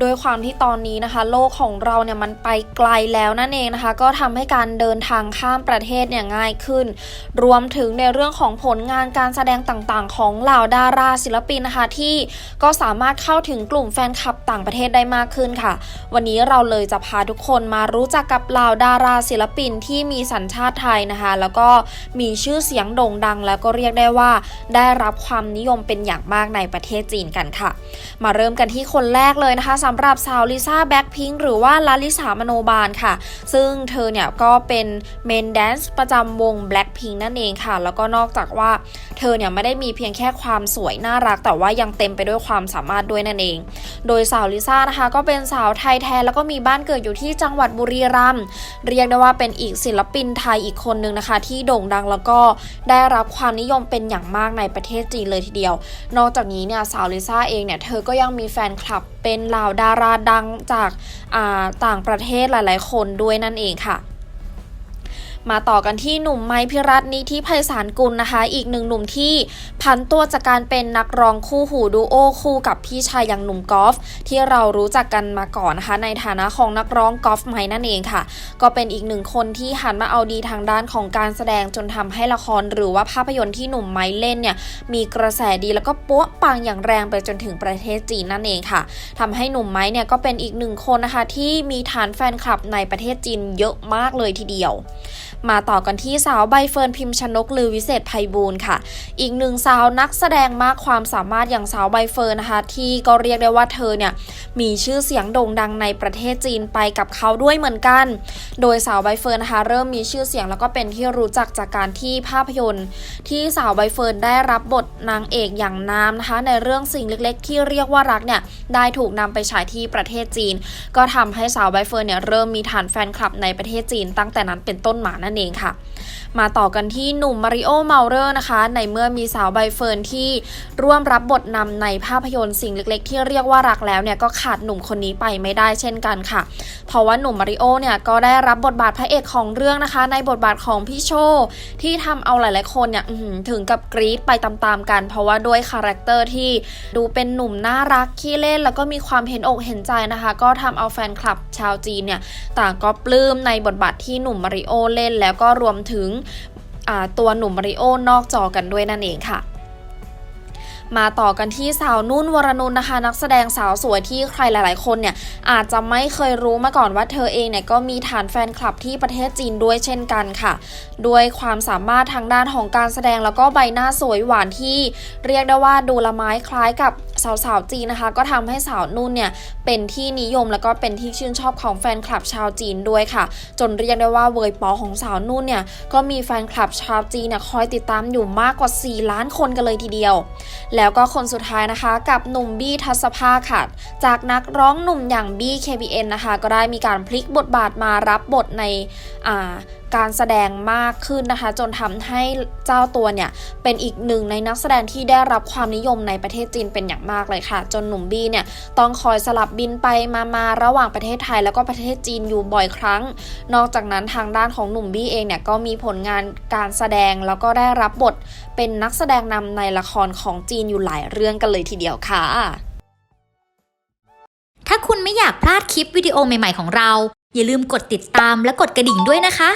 โดยความที่ตอนนี้นะคะ โลกของเราเนี่ยมันไปไกลแล้วนั่นเองนะคะ ก็ทำให้การเดินทางข้ามประเทศเนี่ยง่ายขึ้น รวมถึงในเรื่องของผลงานการแสดงต่างๆ ของเหล่าดาราศิลปินนะคะที่ก็สามารถเข้าถึงกลุ่มแฟนคลับต่างประเทศได้มากขึ้นค่ะ วันนี้เราเลยจะพาทุกคนมารู้จักกับเหล่าดาราศิลปินที่มีสัญชาติไทยนะคะ แล้วก็มีชื่อเสียงโด่งดัง แล้วก็เรียกได้ว่า ได้รับความนิยมเป็นอย่างมากในประเทศจีนกันค่ะ มาเริ่มกันที่คนแรกเลยนะคะสำหรับสาวลิซ่าแบ็คพิงค์หรือว่าลาลิสามโนบาลค่ะ ซึ่งเธอเนี่ยก็เป็นเมนแดนซ์ประจำวง Blackpink นั่นเองค่ะ แล้วก็นอกจากว่าเธอเนี่ยไม่ได้มีเพียงแค่ความสวยน่ารัก แต่ว่ายังเต็มไปด้วยความสามารถด้วยนั่นเอง โดยสาวลิซ่านะคะก็เป็นสาวไทยแท้แล้วก็มีบ้านเกิดอยู่ที่จังหวัดบุรีรัมย์เรียกได้ว่าเป็นอีกศิลปินไทยอีกคนนึงนะคะ ที่โด่งดังแล้วก็ได้รับความนิยมเป็นอย่างมากในประเทศจีนเลยทีเดียว นอกจากนี้เนี่ยสาวลิซ่าเองเนี่ยเธอก็ยังมีแฟนคลับ เป็นเหล่าดาราดังจากต่างประเทศหลาย ๆ คนด้วยนั่นเองค่ะ มาต่อกันที่หนุ่มไม้พิรัตน์นิธิไพศาลกุลนะคะ อีกหนึ่งหนุ่มที่พันตัวจากการเป็นนักร้องคู่หูดูโอคู่กับพี่ชายอย่างหนุ่มกอล์ฟที่เรารู้จักกันมาก่อนนะคะในฐานะของนักร้องกอล์ฟไม้นั่นเองค่ะ ก็เป็นอีกหนึ่งคนที่หันมาเอาดีทางด้านของการแสดงจนทำให้ละครหรือว่าภาพยนตร์ที่หนุ่มไม้เล่นเนี่ยมีกระแสดีแล้วก็ปั๊วปังอย่างแรงไปจนถึงประเทศจีนนั่นเองค่ะทำให้หนุ่มไม้เนี่ยก็เป็นอีกหนึ่งคนนะคะที่มีฐานแฟนคลับในประเทศจีนเยอะมากเลยทีเดียว มาต่อกันที่สาวใบเฟิร์นพิมพ์ชนกลือวิเศษไพบูลย์ค่ะ อีกหนึ่งสาวนักแสดงมากความสามารถอย่างสาวใบเฟิร์นนะคะ ที่ก็เรียกได้ว่าเธอเนี่ยมีชื่อเสียงโด่งดังในประเทศจีนไปกับเขาด้วยเหมือนกัน โดยสาวใบเฟิร์นนะคะเริ่มมีชื่อเสียงแล้วก็เป็นที่รู้จักจากการที่ภาพยนตร์ ที่สาวใบเฟิร์นได้รับบทนางเอกอย่างน้ำนะคะ ในเรื่องสิ่งเล็กๆ ที่เรียกว่ารักเนี่ยได้ถูกนำไปฉายที่ประเทศจีน ก็ทำให้สาวใบเฟิร์นเนี่ยเริ่มมีฐานแฟนคลับในประเทศจีนตั้งแต่นั้นเป็นต้นมานั่นเองค่ะ มาต่อกันที่หนุ่มมาริโอเมาเลอร์นะคะ ในเมื่อมีสาวใบเฟิร์นที่ร่วมรับบทนำในภาพยนตร์สิ่งเล็กๆ ที่เรียกว่ารักแล้วเนี่ยก็ขาดหนุ่มคนนี้ไปไม่ได้เช่นกันค่ะ เพราะว่าหนุ่มมาริโอเนี่ยก็ได้รับบทบาทพระเอกของเรื่องนะคะ ในบทบาทของพี่โชที่ทำเอาหลายๆคนเนี่ยถึงกับกรี๊ดไปตามๆกัน เพราะว่าด้วยคาแรคเตอร์ที่ดูเป็นหนุ่มน่ารักขี้เล่น แล้วก็มีความเห็นอกเห็นใจนะคะ ก็ทำเอาแฟนคลับชาวจีนเนี่ยต่างก็ปลื้มในบทบาทที่หนุ่มมาริโอเล่นแล้วก็รวมถึงตัวหนุ่มมาริโอนอกจอกันด้วยนั่นเองค่ะมาต่อกันที่สาวนุ่นวรนุนนะคะ นักแสดงสาวสวยที่ใครหลาย ๆ คนเนี่ยอาจจะไม่เคยรู้มาก่อนว่าเธอเองเนี่ยก็มีฐานแฟนคลับที่ประเทศจีนด้วยเช่นกันค่ะด้วยความสามารถทางด้านของการแสดงแล้วก็ใบหน้าสวยหวานที่เรียกได้ว่าดูละไม้คล้ายกับ สาวๆจีนนะคะ ก็ทำให้สาวนุ่นเนี่ยเป็นที่นิยมแล้วก็เป็นที่ชื่นชอบของแฟนคลับชาวจีนด้วยค่ะ จนเรียกได้ว่าเวยปอของสาวนุ่นเนี่ยก็มีแฟนคลับชาวจีนเนี่ยคอยติดตามอยู่มากกว่า 4 ล้านคนกันเลยทีเดียว แล้วก็คนสุดท้ายนะคะกับหนุ่มบี้ทัศภาค่ะ จากนักร้องหนุ่มอย่างบี้ KBN นะคะ ก็ได้มีการพลิกบทบาทมารับบทในอ่า การแสดงมากขึ้นนะคะ จนทำให้เจ้าตัวเนี่ย เป็นอีกหนึ่งในนักแสดงที่ได้รับความนิยมในประเทศจีนเป็นอย่างมากเลยค่ะ จนหนุ่มบี้เนี่ย ต้องคอยสลับบินไปมามาระหว่างประเทศไทยแล้วก็ประเทศจีนอยู่บ่อยครั้ง นอกจากนั้นทางด้านของหนุ่มบี้เองเนี่ยก็มีผลงานการแสดงแล้วก็ได้รับบทเป็นนักแสดงนำในละครของจีนอยู่หลายเรื่องกันเลยทีเดียวค่ะถ้าคุณไม่อยากพลาดคลิปวิดีโอใหม่ ๆ ของเรา อย่าลืมกดติดตามและกดกระดิ่งด้วยนะคะ